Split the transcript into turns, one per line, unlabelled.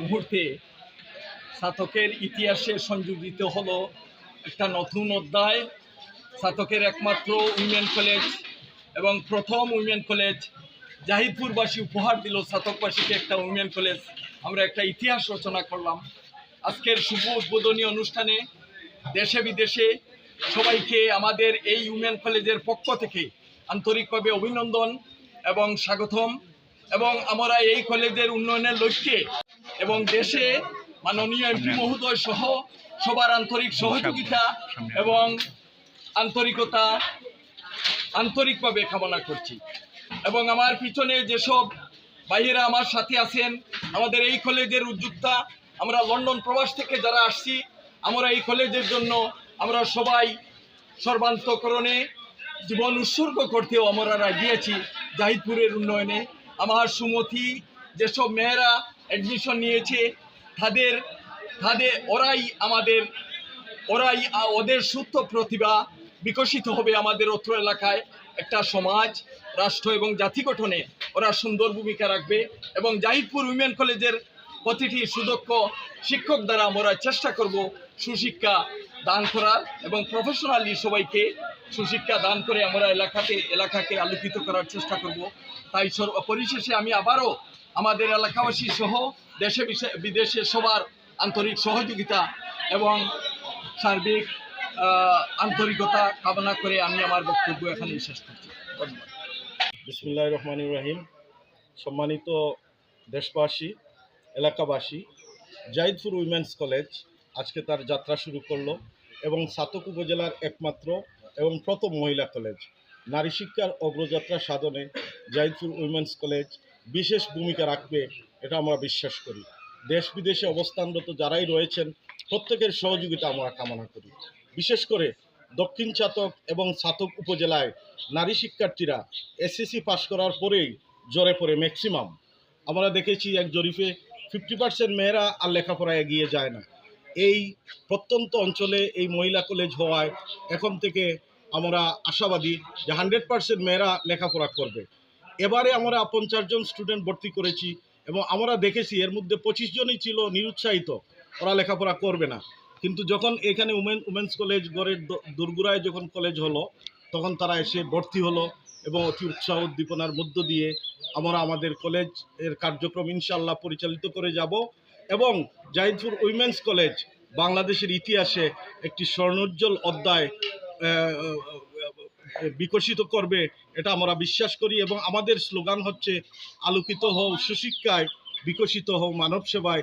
মুহূর্তে স্নাতকের ইতিহাসে সংযোজিত হলো একটা নতুন অধ্যায় স্নাতকের একমাত্র উইমেন কলেজ এবং প্রথম উইমেন কলেজ। জাহিদপুরবাসী উপহার দিল স্নাতকবাসীকে একটা উইমেন কলেজ। আমরা একটা ইতিহাস রচনা করলাম। আজকের শুভ উদ্বোধনী অনুষ্ঠানে দেশে বিদেশে সবাইকে আমাদের এই উইমেন কলেজের পক্ষ থেকে আন্তরিকভাবে অভিনন্দন এবং স্বাগতম। এবং আমরা এই কলেজের উন্নয়নের লক্ষ্যে এবং দেশে মাননীয় এমপি মহোদয় সহ সবার আন্তরিক সহযোগিতা এবং আন্তরিকতা আন্তরিকভাবে কামনা করছি। এবং আমার পিছনে যেসব ভাইয়েরা আমার সাথে আছেন আমাদের এই কলেজের উদ্যোক্তা আমরা লন্ডন প্রবাস থেকে যারা আসছি আমরা এই কলেজের জন্য আমরা সবাই সর্বান্তকরণে জীবন উৎসর্গ করতেও আমরা গিয়েছি জাহিদপুরের উন্নয়নে। আমার সুমতি যেসব মেয়েরা অ্যাডমিশন নিয়েছে। তাদের তাদের, ওরাই আমাদের, ওরাই ওদের সুস্থ প্রতিভা বিকশিত হবে আমাদের অত্র এলাকায়। একটা সমাজ, রাষ্ট্র এবং জাতি গঠনে ওরা সুন্দর ভূমিকা রাখবে এবং জাহিদপুর উইমেন কলেজের প্রতিটি সুদক্ষ শিক্ষক দ্বারা আমরা চেষ্টা করব সুশিক্ষা দান করার এবং প্রফেশনালি সবাইকে সুশিক্ষা দান করে আমরা এলাকাতে, এলাকাকে আলোকিত করার চেষ্টা করব। তাই পরিশেষে আমি আবারও আমাদের এলাকাবাসী সহ দেশে বিদেশে সবার আন্তরিক সহযোগিতা এবং সার্বিক আন্তরিকতা কামনা করে আমি আমার বক্তব্য এখানে শেষ করছি। ধন্যবাদ।
বিসমুল্লাহ রহমান রাহিম। সম্মানিত দেশবাসী এলাকাবাসী, জাহিদপুর উইমেন্স কলেজ আজকে তার যাত্রা শুরু করল এবং সাতক উপজেলার একমাত্র এবং প্রথম মহিলা কলেজ। নারী শিক্ষার অগ্রযাত্রা সাধনে জাহিদপুর উইমেন্স কলেজ বিশেষ ভূমিকা রাখবে এটা আমরা বিশ্বাস করি। দেশ বিদেশে অবস্থানরত যারাই রয়েছেন, প্রত্যেকের সহযোগিতা আমরা কামনা করি। বিশেষ করে দক্ষিণ চাতক এবং ছাতক উপজেলায় নারী শিক্ষার্থীরা এসএসসি পাশ করার পরেই জ্বরে পড়ে ম্যাক্সিমাম। আমরা দেখেছি এক জরিপে ফিফটি পার্সেন্ট মেয়েরা আর লেখাপড়ায় এগিয়ে যায় না। এই প্রত্যন্ত অঞ্চলে এই মহিলা কলেজ হওয়ায় এখন থেকে আমরা আশাবাদী যে হান্ড্রেড পার্সেন্ট মেয়েরা লেখাপড়া করবে। এবারে আমরা পঞ্চাশ জন স্টুডেন্ট ভর্তি করেছি এবং আমরা দেখেছি এর মধ্যে পঁচিশ জনই ছিল নিরুৎসাহিত, ওরা লেখাপড়া করবে না। কিন্তু যখন এখানে উমেন, উমেন্স কলেজ গড়ের দোরগোড়ায় যখন কলেজ হলো, তখন তারা এসে ভর্তি হলো। এবং অতি উৎসাহ উদ্দীপনার মধ্য দিয়ে আমরা আমাদের কলেজের কার্যক্রম ইনশাল্লাহ পরিচালিত করে যাব এবং জাহিদপুর উইমেন্স কলেজ বাংলাদেশের ইতিহাসে একটি স্বর্ণোজ্জ্বল অধ্যায় বিকশিত করবে, এটা আমরা বিশ্বাস করি এবং আমাদের স্লোগান হচ্ছে, আলোকিত হও সুশিক্ষায়, বিকশিত হও মানব সেবায়